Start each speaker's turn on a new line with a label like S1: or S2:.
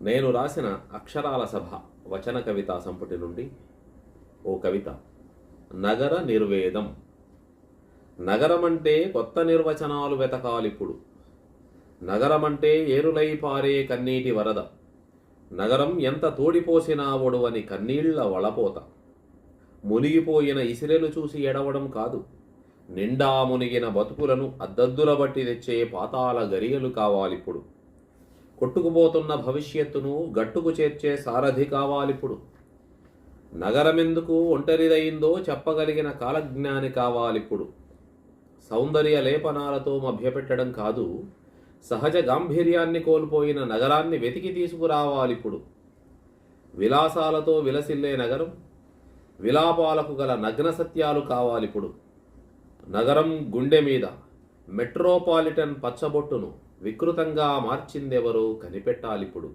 S1: నేను రాసిన అక్షరాల సభ వచన కవితా సంపుటి నుండి ఓ కవిత. నగర నిర్వేదం. నగరమంటే కొత్త నిర్వచనాలు వెతకాలిప్పుడు. నగరమంటే ఏరులై పారే కన్నీటి వరద. నగరం ఎంత తోడిపోసినా ఒడవని కన్నీళ్ళ వళపోత మునిగిపోయిన ఇసిరెలు చూసి ఎడవడం కాదు. నిండా మునిగిన బతుకులను అద్దద్దుల బట్టి తెచ్చే పాతాల గరియలు కావాలిప్పుడు. కొట్టుకుపోతున్న భవిష్యత్తును గట్టుకు చేర్చే సారథి కావాలిప్పుడు నగరమెందుకు ఒంటరిదయిందో చెప్పగలిగిన కాలజ్ఞాని కావాలిప్పుడు సౌందర్య లేపనాలతో మభ్యపెట్టడం కాదు సహజ గాంభీర్యాన్ని కోల్పోయిన నగరాన్ని వెతికి తీసుకురావాలిప్పుడు విలాసాలతో విలసిల్లే నగరం విలాపాలకు గల నగ్న సత్యాలు కావాలిప్పుడు నగరం గుండె మీద మెట్రోపాలిటన్ పచ్చబొట్టును వికృతంగా మార్చిందెవరో కనిపెట్టాలిప్పుడు.